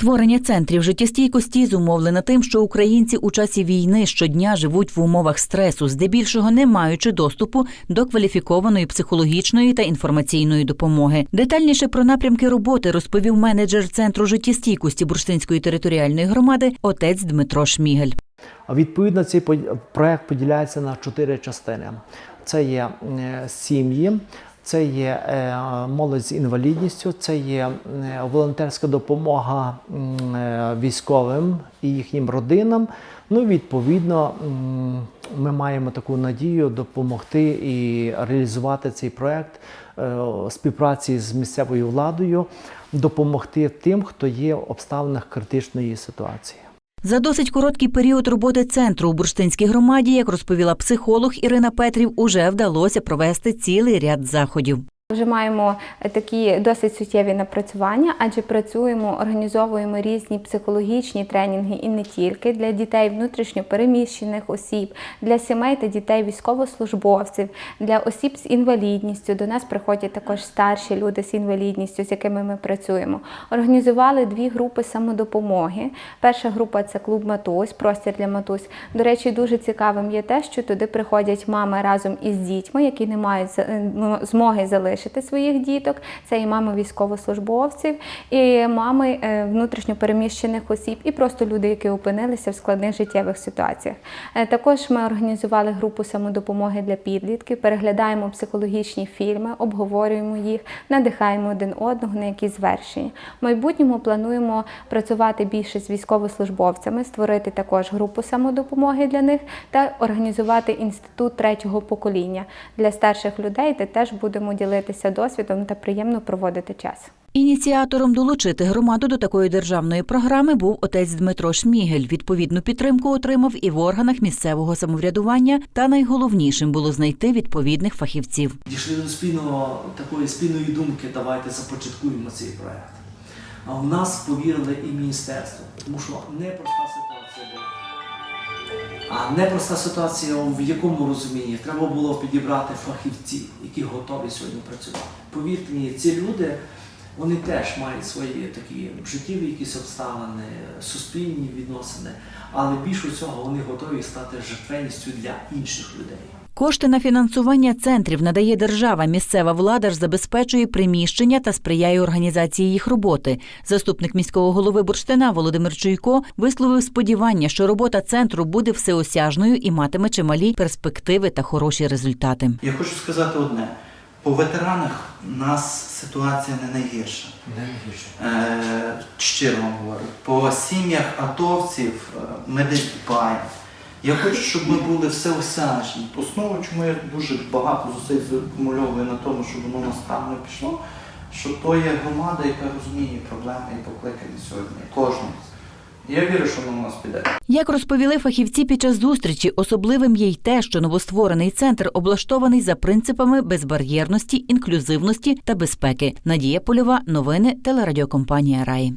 Створення центрів життєстійкості зумовлено тим, що українці у часі війни щодня живуть в умовах стресу, здебільшого не маючи доступу до кваліфікованої психологічної та інформаційної допомоги. Детальніше про напрямки роботи розповів менеджер центру життєстійкості Бурштинської територіальної громади отець Дмитро Шмігель. Відповідно, цей проект поділяється на чотири частини: це є сім'ї, це є е, молодь з інвалідністю, це є е, волонтерська допомога е, військовим і їхнім родинам. Ну, відповідно, ми маємо таку надію допомогти і реалізувати цей проект співпраці з місцевою владою, допомогти тим, хто є в обставинах критичної ситуації. За досить короткий період роботи центру у бурштинській громаді, як розповіла психолог Ірина Петрів, уже вдалося провести цілий ряд заходів. Вже маємо такі досить суттєві напрацювання, адже працюємо, організовуємо різні психологічні тренінги і не тільки для дітей внутрішньо переміщених осіб, для сімей та дітей військовослужбовців, для осіб з інвалідністю. До нас приходять також старші люди з інвалідністю, з якими ми працюємо. Організували дві групи самодопомоги. Перша група це клуб Матусь, простір для матусь. До речі, дуже цікавим є те, що туди приходять мами разом із дітьми, які не мають е, м- змоги залишити своїх діток. Це і мами військовослужбовців, і мами е, внутрішньо переміщених осіб, і просто люди, які опинилися в складних життєвих ситуаціях. Е, Також ми організували групу самодопомоги для підлітків, переглядаємо психологічні фільми, обговорюємо їх, надихаємо один одного на якісь звершення. В майбутньому плануємо працювати більше з військовослужбовцями, створити також групу самодопомоги для них та організувати інститут третього покоління для старших людей, де теж будемо ділитися досвідом та приємно проводити час. Ініціатором долучити громаду до такої державної програми був отець Дмитро Шмігель. Відповідну підтримку отримав і в органах місцевого самоврядування. Та найголовнішим було знайти відповідних фахівців. Дійшли до спільного такої спільної думки, давайте започаткуємо цей проект. А в нас повірили і міністерство, тому що непроста ситуація. А непроста ситуація в якому розумінні? Треба було підібрати фахівців, які готові сьогодні працювати. Повірте мені, ці люди вони теж мають свої такі життєві якісь обставини, суспільні відносини, але більше цього вони готові стати жертвенністю для інших людей. Кошти на фінансування центрів надає держава. Місцева влада ж забезпечує приміщення та сприяє організації їх роботи. Заступник міського голови Бурштина Володимир Чуйко висловив сподівання, що робота центру буде всеосяжною і матиме чималі перспективи та хороші результати. Я хочу сказати одне: по ветеранах у нас ситуація не найгірша. Не Е, щиро вам говорю. По сім'ях атовців ми десь дбаємо. Я хочу, щоб ми були всеосяжні. Основу, чому я дуже багато зусиль закумульовую на тому, щоб воно насправді пішло, що то є громада, яка розуміє проблеми і покликання сьогодні. Кожного. Я вірю, що воно у нас піде. Як розповіли фахівці під час зустрічі, особливим є й те, що новостворений центр облаштований за принципами безбар'єрності, інклюзивності та безпеки. Надія Польова, новини телерадіокомпанія Раї.